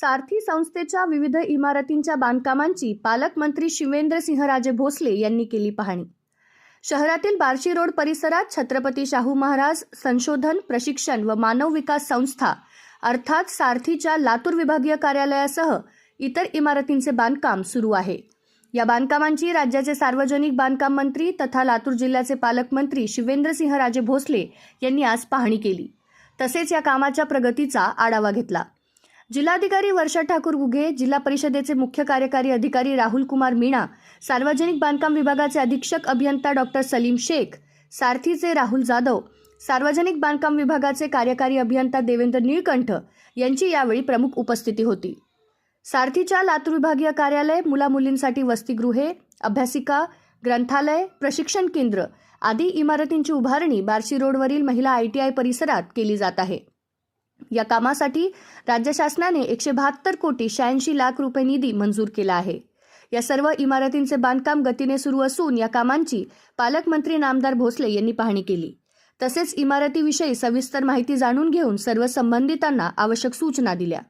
सारथी संस्थेच्या विविध इमारतींच्या बांधकामांची पालकमंत्री शिवेंद्रसिंहराजे भोसले यांनी केली पाहणी. शहरातील बार्शी रोड परिसरात छत्रपती शाहू महाराज संशोधन प्रशिक्षण व मानव विकास संस्था अर्थात सारथीच्या लातूर विभागीय कार्यालयासह इतर इमारतींचे बांधकाम सुरू आहे. या बांधकामांची राज्याचे सार्वजनिक बांधकाम मंत्री तथा लातूर जिल्ह्याचे पालकमंत्री शिवेंद्रसिंहराजे भोसले यांनी आज पाहणी केली. तसेच या कामाच्या प्रगतीचा आढावा घेतला. जिल्हाधिकारी वर्षा ठाकूर गुघे जिल्हा परिषदेचे मुख्य कार्यकारी अधिकारी राहुल कुमार मीणा सार्वजनिक बांधकाम विभागाचे अधीक्षक अभियंता डॉक्टर सलीम शेख सारथीचे राहुल जाधव सार्वजनिक बांधकाम विभागाचे कार्यकारी अभियंता देवेंद्र निळकंठ यांची यावेळी प्रमुख उपस्थिती होती. सारथीच्या लातूर विभागीय कार्यालय मुलामुलींसाठी वसतिगृहे अभ्यासिका ग्रंथालय प्रशिक्षण केंद्र आदी इमारतींची उभारणी बार्शी रोडवरील महिला आय टी आय परिसरात केली जात आहे. या कामासाठी राज्य शासनाने एकशे बहात्तर कोटी शहाऐंशी लाख रुपये निधी मंजूर केला आहे. या सर्व इमारतींचे बांधकाम गतीने सुरू असून या कामांची पालकमंत्री नामदार भोसले यांनी पाहणी केली. तसेच इमारतीविषयी सविस्तर माहिती जाणून घेऊन सर्व संबंधितांना आवश्यक सूचना दिल्या.